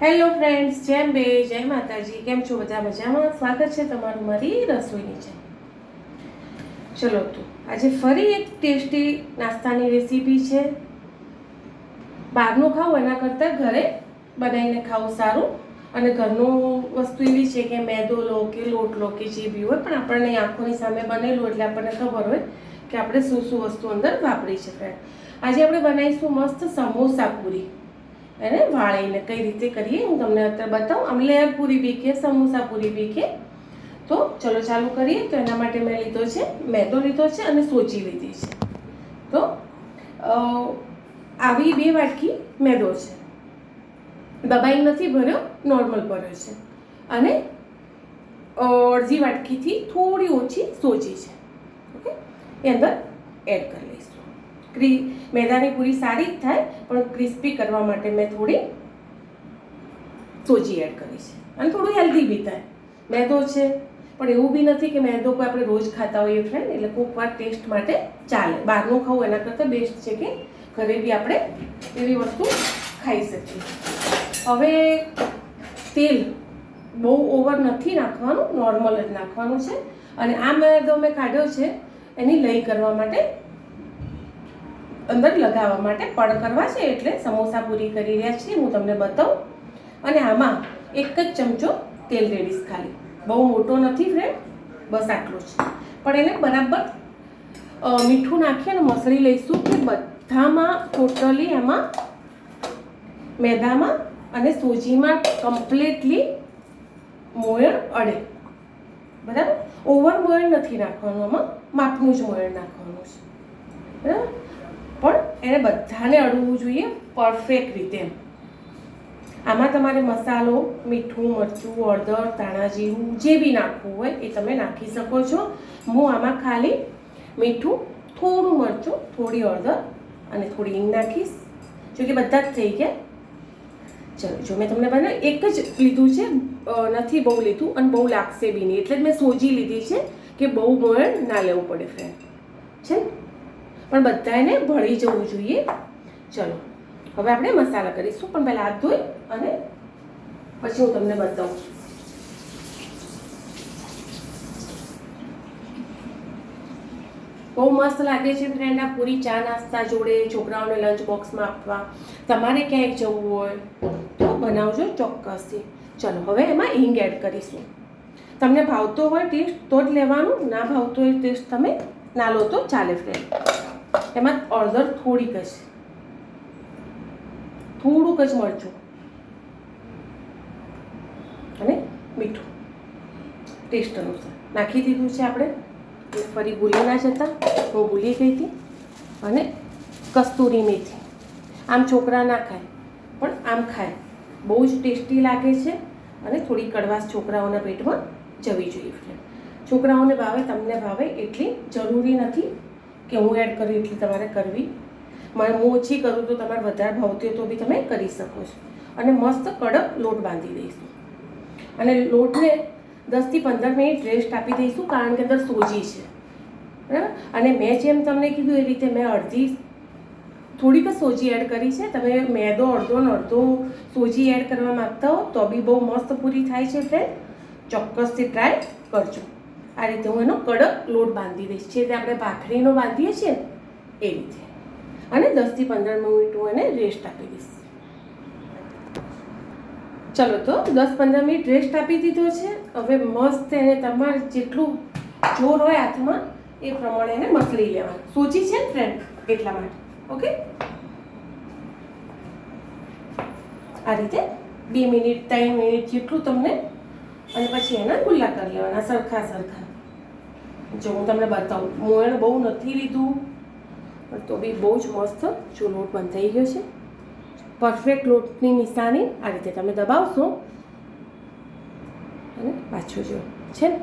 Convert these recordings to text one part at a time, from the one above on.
Hello friends જેમ બે, જય માતાજી. કેમ છો બધા મજામાં? સ્વાગત છે તમારું મારી રસોઈની છે ચલો તો, આજે ફરી એક ટેસ્ટી નાસ્તાની રેસીપી છે. બહારનું ખાવું એના કરતાં ઘરે બનાવીને ખાવું સારું. અને ઘરનું વસ્તુ એવી છે કે મેદો લો કે લોટ લો કે જે બી હોય, પણ આપણને આંખોની સામે બનેલું એટલે આપણને ખબર હોય કે આપણે શું શું વસ્તુ અંદર વાપરી ફ્રેન્ડ આજે આપણે બનાવીશું મસ્ત સમોસા પૂરી. એને વાળીને કઈ રીતે કરીએ હું તમને અત્યારે બતાવું. આમ લેયર પૂરી બી સમોસા પૂરી બી તો ચલો ચાલુ કરીએ. તો એના માટે મેં લીધો છે, મેદો લીધો છે અને સોજી લીધી છે. તો આવી બે વાટકી મેદો છે. દબાઈ નથી ભર્યો, નોર્મલ ભર્યો છે. અને અડધી વાટકીથી થોડી ઓછી સોજી છે. ઓકે? એ અંદર એડ કરી લઈશું. ક્રી, મેદાની પૂરી સારી જ થાય, પણ ક્રિસ્પી કરવા માટે મેં થોડી સોજી એડ કરી છે. અને થોડું હેલ્ધી બી થાય. મેદો છે, પણ એવું બી નથી કે મેદો કોઈ આપણે રોજ ખાતા હોઈએ ફ્રેન્ડ એટલે કોઈક વાર ટેસ્ટ માટે ચાલે. બહારનું ખાવું એના કરતાં બેસ્ટ છે કે ઘરે બી આપણે એવી વસ્તુ ખાઈ શકીએ. હવે તેલ બહુ ઓવર નથી નાખવાનું નોર્મલ જ નાખવાનું છે. અને આ મેદો મેં કાઢ્યો છે, એની લઈ કરવા માટે અંદર લગાવવા માટે પડ કરવા છે એટલે સમોસા પૂરી કરી રહ્યા છીએ, હું તમને બતાવું. અને આમાં એક જ ચમચો તેલ રેડીશ ખાલી. બહુ મોટો નથી ફ્રેન્ડ બસ આટલો છે પણ એને બરાબર મીઠું નાખી અને મસળી લઈશું કે બધામાં ટોટલી એમાં મેદામાં અને સોજીમાં કમ્પ્લીટલી મોયણ અડે. બરાબર? ઓવર મોયણ નથી નાખવાનું આમાં, માપનું જ મોયણ નાખવાનું છે. બરાબર? પણ એને બધાને અડવું જોઈએ પરફેક્ટ રીતે. આમાં તમારે મસાલો, મીઠું, મરચું, હળદર, ધાણા જે બી નાખવું હોય એ તમે નાખી શકો છો. હું આમાં ખાલી મીઠું, થોડું મરચું, થોડી હળદર અને થોડી હિંગ નાખીશ. જો કે બધા જ થઈ ગયા. ચલો, જો મેં તમને બને એક જ લીધું છે નથી બહુ લીધું અને બહુ લાગશે બી નહીં. એટલે જ મેં સોજી લીધી છે કે બહુ મોણ ના લેવું પડે ફ્રેન્ડ છે ને? પણ બધાને ભળી જવું જોઈએ. ચલો, હવે આપણે મસાલા કરીશું. પણ પહેલાં હાથ ધોઈ અને પછી હું તમને બતાવું. બહુ મસ્ત લાગે છે ફ્રેન્ડ આ પૂરી ચા નાસ્તા જોડે છોકરાઓને લંચ બોક્સમાં આપવા. તમારે ક્યાંય જવું હોય તો બનાવજો ચોક્કસથી. ચલો, હવે એમાં હિંગ એડ કરીશું. તમને ભાવતો હોય ટેસ્ટ તો જ લેવાનું, ના ભાવતો હોય ટેસ્ટ તમે ના લો તો ચાલે ફ્રેન્ડ એમાં અડધર થોડીક જ. થોડુંક જ મરચું. અને મીઠું. ટેસ્ટ અનુસાર. નાખી દીધું છે આપણે. ફરી ભૂલી ના જતા. હું ભૂલી ગઈ હતી. અને કસ્તુરી મેથી. આમ છોકરા ના ખાય, પણ આમ ખાય. બહુ જ ટેસ્ટી લાગે છે અને થોડી કડવાશ છોકરાઓના પેટમાં જવી જોઈએ. છોકરાઓને ભાવે, તમને ભાવે એટલી જરૂરી નથી કે હું એડ કરું એટલી તમારે કરવી. મારે હું ઓછી કરું તો તમારે વધારે ભાવતી હોય તો બી તમે કરી શકો છો. અને મસ્ત કડક લોટ બાંધી દઈશું. અને લોટને દસથી પંદર મિનિટ રેસ્ટ આપી દઈશું કારણ કે અંદર સોજી છે. બરાબર? અને મેં જેમ તમને કીધું એ રીતે મેં અડધી થોડીક સોજી એડ કરી છે. તમે મેદો અડધો ને અડધો સોજી એડ કરવા માંગતા હો તો બી બહુ મસ્ત પૂરી થાય છે ફ્રેન્ડ ચોક્કસથી ટ્રાય કરજો. આ રીતે હું એનો કડક લોટ બાંધી દઈશ. જે રીતે આપણે ભાખરીનો બાંધીએ છીએ ને એ રીતે. અને દસથી પંદર મિનિટ હું એને રેસ્ટ આપી દઈશ. ચલો તો દસ પંદર મિનિટ રેસ્ટ આપી દીધો છે. હવે મસ્ત એને તમારે જેટલું જોર હોય હાથમાં એ પ્રમાણે એને મસલી લેવાનું. સૂચી છે ને ફ્રેન્ડ એટલા માટે. ઓકે આ રીતે બે મિનિટ, ત્રણ મિનિટ જેટલું તમને અને પછી એના ગુલ્લા કરી લેવાના, સરખા સરખા. જો હું તમને બતાવું, મોયણ બહુ નથી લીધું, પણ તો બી બહુ જ મસ્ત જો લોટ બંધ થઈ ગયો છે. પરફેક્ટ લોટની નિશાની આ રીતે તમે દબાવશો. અને પાછું જો, છે ને?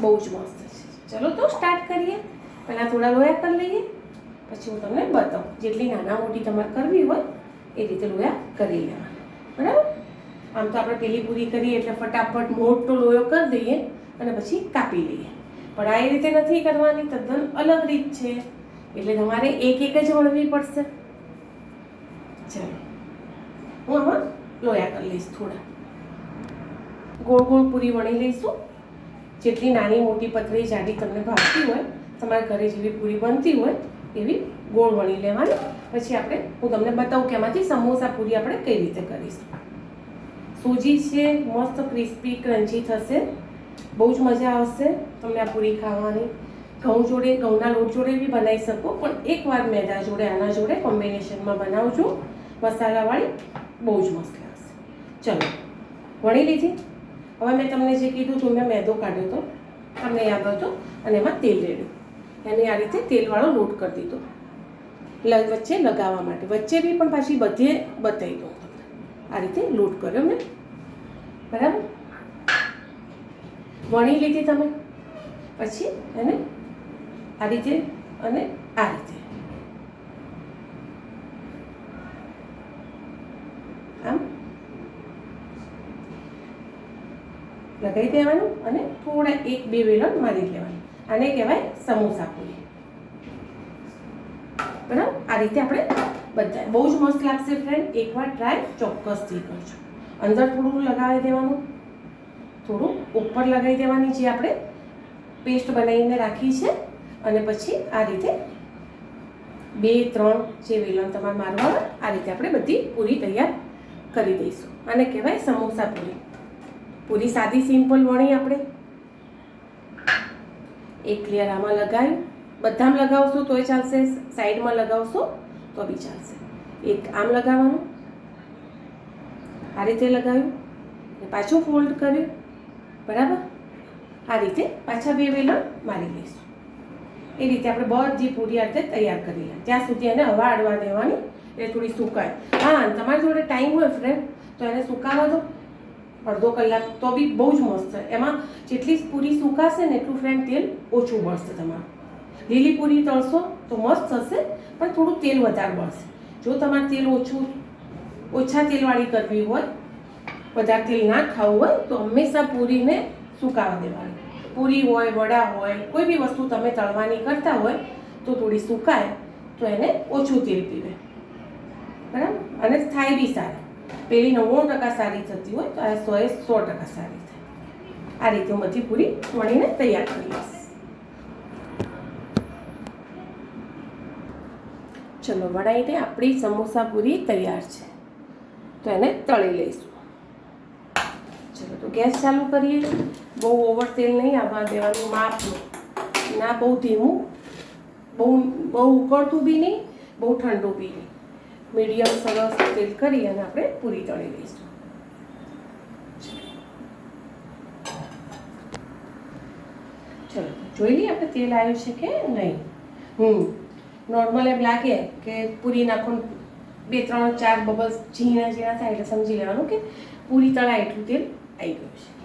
બહુ જ મસ્ત છે. ચલો તો સ્ટાર્ટ કરીએ. પહેલાં થોડા લોયા કરી લઈએ. પછી હું તમને બતાવું, જેટલી નાના મોટી તમારે કરવી હોય એ રીતે લોયા કરી બરાબર આમ તો આપણે પેલી પૂરી કરીએ એટલે ફટાફટ મોટો લોયો કરી દઈએ અને પછી કાપી લઈએ. પણ આ એ રીતે નથી કરવાની તદ્દન અલગ રીત છે. એટલે તમારે એક એક જ વણવી પડશે. ચાલો. હું આમાં લોયા કરી લઈશ થોડા. ગોળ ગોળ પૂરી વણી લઈશું. જેટલી નાની મોટી પતરી જાડી તમને ભાવતી હોય, તમારા ઘરે જેવી પૂરી બનતી હોય, એવી ગોળ વણી લેવાની. પછી આપણે, હું તમને બતાવું કે એમાંથી સમોસા પૂરી આપણે કઈ રીતે કરીશું. સૂજી છે મસ્ત ક્રિસ્પી ક્રન્ચી થશે બહુ જ મજા આવશે તમને આ પૂરી ખાવાની ઘઉં જોડે ઘઉંના લોટ જોડે બી બનાવી શકો પણ એકવાર મેદા જોડે આના જોડે કોમ્બિનેશનમાં બનાવજો મસાલાવાળી બહુ જ મસ્ત લાગશે ચલો વણી લીધી? હવે મેં તમને જે કીધું હતું મેં મેદો કાઢ્યો હતો તમને યાદ હતો અને એમાં તેલ રેડ્યું. એને આ રીતે તેલવાળો લોટ કરી દીધો. વચ્ચે લગાવવા માટે. વચ્ચે બી પણ પાછી બધે બતાવી તમને આ રીતે લોટ કર્યો મેં. બરાબર? વણી લીધી તમે. પછી એને આ રીતે અને આ રીતે. આમ લગાવી દેવાનું અને થોડા એક બે વેલણ મારી લેવાનું. આને કહેવાય સમોસા પૂરી. બરાબર? આ રીતે આપણે બધા બહુ જ મસ્ત લાગશે ફ્રેન્ડ એકવાર ટ્રાય ચોક્કસથી કરજો. અંદર થોડું લગાવી દેવાનું. થોડું ઉપર લગાવી દેવાની જે આપણે પેસ્ટ બનાવીને રાખી છે. અને પછી આ રીતે બે, ત્રણ જે વેલણ તમારે મારવા આ રીતે આપણે બધી પૂરી તૈયાર કરી દઈશું. આને કહેવાય સમોસા પૂરી. પૂરી સાદી સિમ્પલ વણી આપણે. એક લેયર આમાં લગાવી. બધામાં લગાવશો તોય ચાલશે. સાઈડમાં લગાવશો તો બી ચાલશે. એક આમ લગાવવાનું, આ રીતે લગાવ્યું પાછું ફોલ્ડ કર્યું, બરાબર? આ રીતે પાછા બે વેલણ મારી લઈશું. એ રીતે આપણે બધી પૂરી આ રીતે તૈયાર કરી લે. ત્યાં સુધી એને હવા અડવા દેવાની, એટલે થોડી સુકાય. હા તમારી જોડે ટાઈમ હોય ફ્રેન્ડ તો એને સુકાવા દો. અડધો કલાક તો બી બહુ જ મસ્ત એમાં જેટલી પૂરી સુકાશે ને એટલું ફ્રેન્ડ તેલ ઓછું બળશે તમારું. લીલી પૂરી તળશો તો મસ્ત થશે પણ થોડું તેલ વધારે મળશે. જો તમારે તેલ ઓછું, ઓછા તેલવાળી કરવી હોય, વધારે તેલ ના ખાવું હોય, તો હંમેશા પૂરીને સુકાવા દેવાની. પૂરી હોય, વડા હોય, કોઈ બી વસ્તુ તમે તળવાની કરતા હોય, તો થોડી સુકાય, તો એને ઓછું તેલ પીવે. બરાબર? અને થાય બી સારી. પેલી નવ્વાણું ટકા સારી થતી હોય, તો આ સોએ સો ટકા સારી થાય. આ રીતે હું બધી પૂરી વણીને તૈયાર કરી લઈશ. ચલો વણાઈને આપણી સમોસા પૂરી તૈયાર છે. તો એને તળી લઈશું. ચલો, તો ગેસ ચાલુ કરીએ. બહુ ઓવર તેલ નહીં આમાં દેવાનું, માપનું. ના, બહુ ધીમું. બહુ બહુ ઉકળતું બી નહીં, બહુ ઠંડુ બી નહીં. મીડિયમ સરસ તેલ કરી અને આપણે પૂરી તળી લઈશું. ચલો જોઈ લઈએ આપણે તેલ આવ્યું છે કે નહીં? હમ. નોર્મલ એમ લાગે કે પૂરી નાખો, બે, ત્રણ, ચાર બબલ્સ ઝીણા ઝીણા થાય એટલે સમજી લેવાનું કે પૂરી તળાય એટલું તેલ આવી ગયું છે.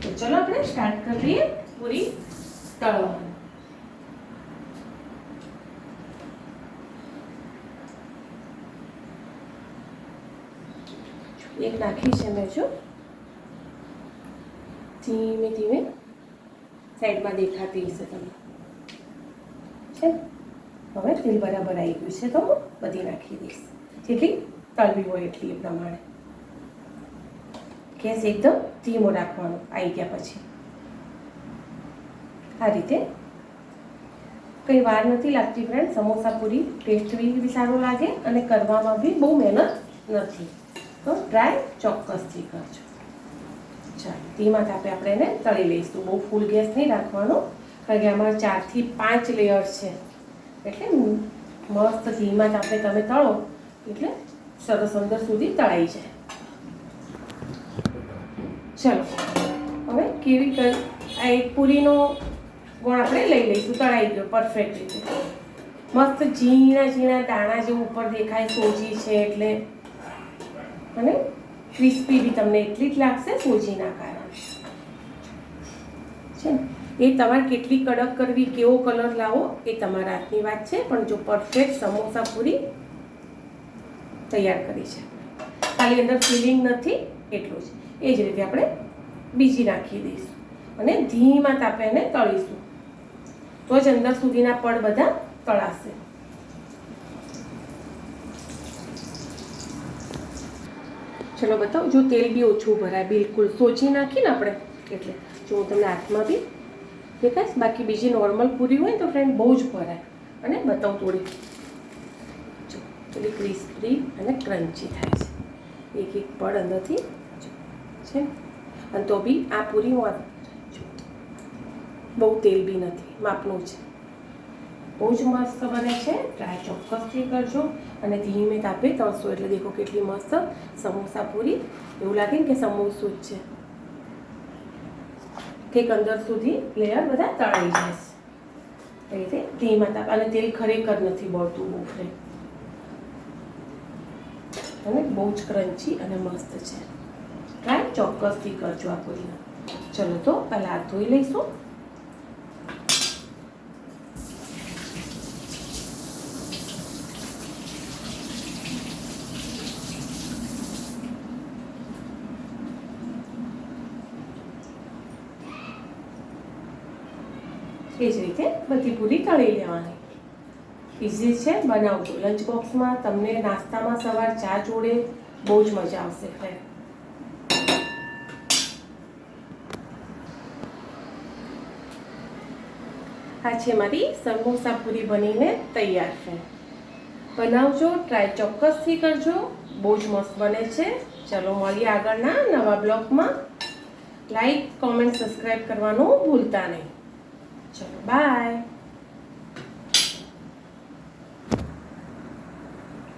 તો ચલો આપણે સ્ટાર્ટ કરીએ પૂરી તળવાનું. એક નાખી છે મેં જો. ધીમે ધીમે સાઈડમાં દેખાતી હશે તમને. છે? હવે તેલ બરાબર આવી ગયું છે તો હું બધી નાખી દઈશ. જેટલી તળવી હોય એટલી એ પ્રમાણે. ગેસ એકદમ ધીમો રાખવાનો આવી ગયા પછી. આ રીતે કંઈ વાર નથી લાગતી ફ્રેન્ડ સમોસા પૂરી ટેસ્ટ બી સારું લાગે અને કરવામાં બી બહુ મહેનત નથી. તો ટ્રાય ચોક્કસથી કરજો. ચાલો, ધીમા તાપે આપણે એને તળી લઈશું. બહુ ફૂલ ગેસ નહીં રાખવાનો, કારણ કે આમાં ચારથી પાંચ લેયર છે. એટલે મસ્ત ધીમા તાપે તમે તળો, એટલે સરસ અંદર સુધી તળાઈ જાય. ચલો, હવે કેવી કઈ આ એક પૂરીનો ગોળ આપણે લઈ લઈશું, તળાઈ ગયો પરફેક્ટ રીતે. મસ્ત ઝીણા ઝીણા દાણા જે ઉપર દેખાય, સોજી છે એટલે, અને ક્રિસ્પી બી તમને એટલી જ લાગશે સોજીના કારણે. એ તમારે કેટલી કડક કરવી, કેવો કલર લાવો, એ તમારા હાથની વાત છે. પણ જો પરફેક્ટ સમોસા પૂરી તૈયાર કરી છે. ખાલી અંદર ફિલિંગ નથી, એટલું જ. એ જ રીતે આપણે બીજી નાખી દઈશું અને ધીમા તાપે એને તળીશું. તો જ અંદર સુધીના પડ બધા તળાશે. ચલો બતાવો, જો તેલ બી ઓછું ભરાય, બિલકુલ સોચી નાખીને આપણે, એટલે જો હું તમને હાથમાં બી દેખાશ બાકી બીજી નોર્મલ પૂરી હોય તો ફ્રેન્ડ બહુ જ ભરાય. અને બતાવું થોડી. જો થોડી ક્રિસ્પી અને ક્રન્ચી થાય છે. એક એક પડ અંદરથી છે? અને તો બી આ પૂરી હું બહુ તેલ બી નથી, માપનું છે. બહુ જ મસ્ત બને છે. ટ્રાય ચોક્કસથી કરજો. અને ધીમે તાપે તળશો. એટલે દેખો કેટલી મસ્ત સમોસા પૂરી. એવું લાગે ને કે સમોસું જ છે. ઠીક અંદર સુધી લેયર બધા તળાઈ છે. એ રીતે ધીમા તાપ અને તેલ ખરેખર નથી બળતું બહુ અને બહુ જ ક્રન્ચી અને મસ્ત છે. ટ્રાય ચોક્કસથી કરજો આ પૂરીને ચલો તો પહેલાં હાથ ધોઈ લઈશું. એ જ રીતે બધી પૂરી તળી લેવાની. ઇઝી છે, બનાવજો. લંચ બોક્સમાં તમને નાસ્તામાં સવાર ચા જોડે બહુ જ મજા આવશે ફ્રેન્ડ આ છે મારી સમોસા પૂરી બનીને તૈયાર છે બનાવજો ટ્રાય ચોક્કસથી કરજો. બહુ જ મસ્ત બને છે. ચલો, મળીએ આગળના નવા બ્લોગમાં. લાઈક કોમેન્ટ સબસ્ક્રાઈબ કરવાનું ભૂલતા નહીં. ચલો બાય